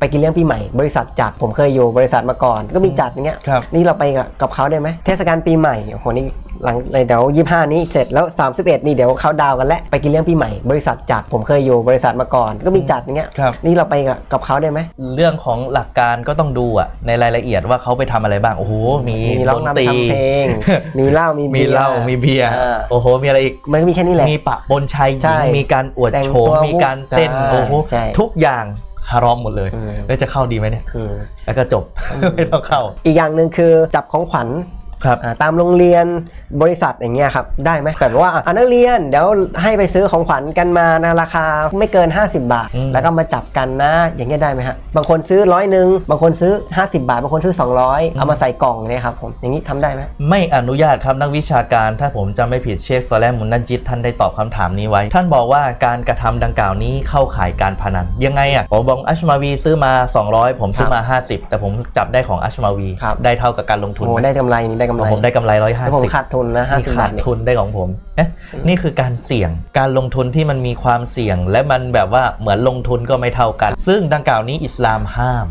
ไปกินเลี้ยงปีใหม่บริษัทจัดผมเคยอยู่บริษัทมาก่อน ก็มีจัดอย่างเงี้ยครับนี่เราไปกับกับเขาได้ไหมเทศกาลปีใหม่โอ้โหนี่หลังเลยเดี๋ยวยี่ห้านี้เสร็จแล้ว 31 นี่เดี๋ยวเขาดาวน์กันแล้วไปกินเลี้ยงปีใหม่บริษัทจัดผมเคยอยู่บริษัทมาก่อน ก็มีจัดอย่างเงี้ยครับนี่เราไปกับกับเขาได้ไหมเรื่องของหลักการก็ต้องดูอะในรายละเอียดว่าเขาไปทำอะไรบ้างโอ้โหมีมีร้องดนตรีนำทำเพลงมีเหล้ามีมีบียร์เหล้ามีเบียร์อ่าโอ้โหมีอะไรอีกมันก็มีแค่นี้แหละมีปะปนชายหใช่ญิงมีการอวดแต่งโฉตัวมมีการเต้นใช่โอ้โหใช่ทุกอย่าง ฮารอมหมดเลยอืมแล้วจะเข้าดีไหมเนี่ย คือ แล้วก็จบ ไม่ต้องเข้า อีกอย่างหนึ่งคือจับของขวัญ ครับอ่าตามโรงเรียนบริษัทอย่างเงี้ยครับได้ไหมแบบว่าอ่านักเรียนเดี๋ยวให้ไปซื้อของขวัญกันมานะราคาไม่เกิน 50 บาท อืม แล้วก็มาจับกันนะ อย่างเงี้ยได้ไหมฮะบางคนซื้อร้อยหนึ่งบางคนซื้อ 50 บาท บางคนซื้อ 200 เอามาใส่กล่องเนี่ยครับผมอย่างนี้ทำได้ไหม ไม่อนุญาตครับนักวิชาการถ้าผมจำไม่ผิดเชคซอแลมมุนนันจิตท่านได้ตอบคำถามนี้ไว้ ท่านบอกว่าการกระทำดังกล่าวนี้เข้าข่ายการพนัน ยังไงอะผมบอกอัชมาวีซื้อมา 200 ผมซื้อมา 50 แต่ผมจับได้ของอัชมาวี ครับ ได้เท่ากับการลงทุนโอ้ไหม ได้กำไรนี่ได้กำไรผมได้กำไรแล้วผม150ขาดทุนนะนี่50ขาบาดทเนี่ยทุนได้ของผมเอ๊ะอืมนี่คือการเสี่ยงการลงทุนที่มันมีความเสี่ยง และมันแบบว่าเหมือนลงทุนก็ไม่เท่ากัน ซึ่งดังกล่าวนี้อิสลามห้าม